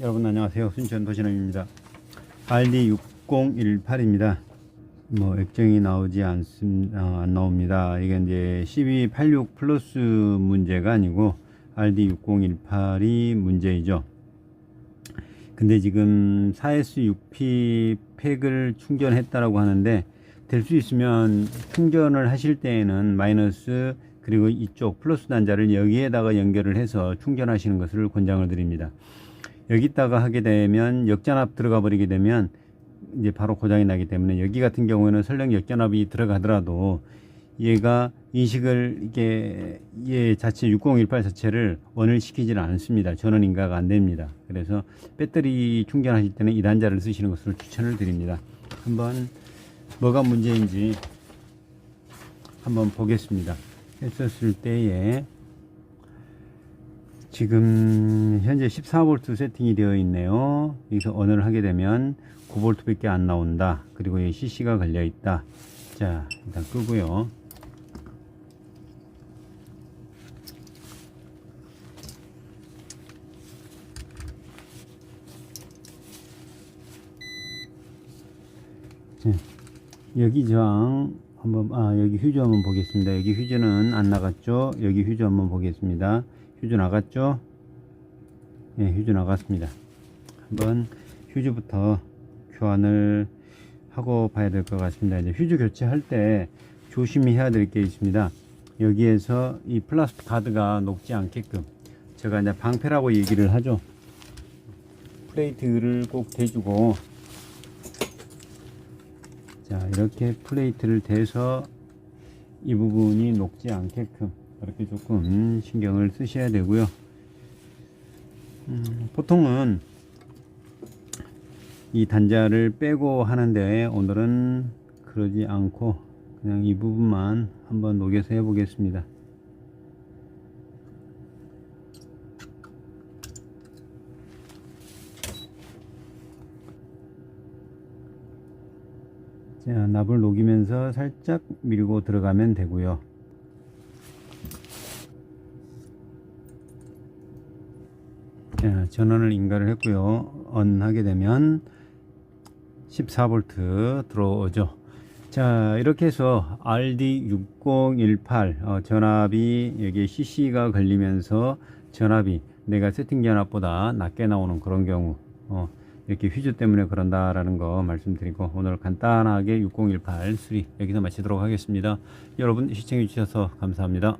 여러분 안녕하세요. 순천 도시남입니다. RD6018입니다. 뭐 액정이 나오지 않습 어, 안 나옵니다. 이게 이제 1286 플러스 문제가 아니고 RD6018이 문제이죠. 근데 지금 4S6P 팩을 충전했다라고 하는데 될 수 있으면 충전을 하실 때에는 마이너스 그리고 이쪽 플러스 단자를 여기에다가 연결을 해서 충전하시는 것을 권장을 드립니다. 여기다가 하게 되면 역전압 들어가 버리게 되면 이제 바로 고장이 나기 때문에 여기 같은 경우에는 설령 역전압이 들어가더라도 얘가 인식을 이게 얘 자체 6018 자체를 원을 시키지는 않습니다. 전원 인가가 안 됩니다. 그래서 배터리 충전하실 때는 이 단자를 쓰시는 것을 추천을 드립니다. 한번 뭐가 문제인지 한번 보겠습니다. 했었을 때에 지금 현재 14V 세팅이 되어 있네요. 여기서 언을 하게 되면 9V 밖에 안 나온다. 그리고 이 CC가 걸려 있다. 자, 일단 끄고요. 자, 여기 저항 한번 아 여기 휴즈 한번 보겠습니다. 여기 휴즈는 안 나갔죠? 여기 휴즈 한번 보겠습니다. 휴즈 나갔죠? 예, 휴즈 나갔습니다. 한번 휴즈부터 교환을 하고 봐야 될 것 같습니다. 이제 휴즈 교체할 때 조심히 해야 될 게 있습니다. 여기에서 이 플라스틱 가드가 녹지 않게끔 제가 이제 방패라고 얘기를 하죠. 플레이트를 꼭 대주고 자 이렇게 플레이트를 대서 이 부분이 녹지 않게끔 이렇게 조금 신경을 쓰셔야 되고요 음, 보통은 이 단자를 빼고 하는데 오늘은 그러지 않고 그냥 이 부분만 한번 녹여서 해 보겠습니다 자, 납을 녹이면서 살짝 밀고 들어가면 되고요. 자, 전원을 인가를 했고요. 언 하게 되면 14V 들어오죠. 자, 이렇게 해서 RD6018 어, 전압이 여기 CC가 걸리면서 전압이 내가 세팅 전압보다 낮게 나오는 그런 경우 어, 이렇게 휴즈 때문에 그런다라는 거 말씀드리고 오늘 간단하게 6018 수리 여기서 마치도록 하겠습니다. 여러분 시청해 주셔서 감사합니다.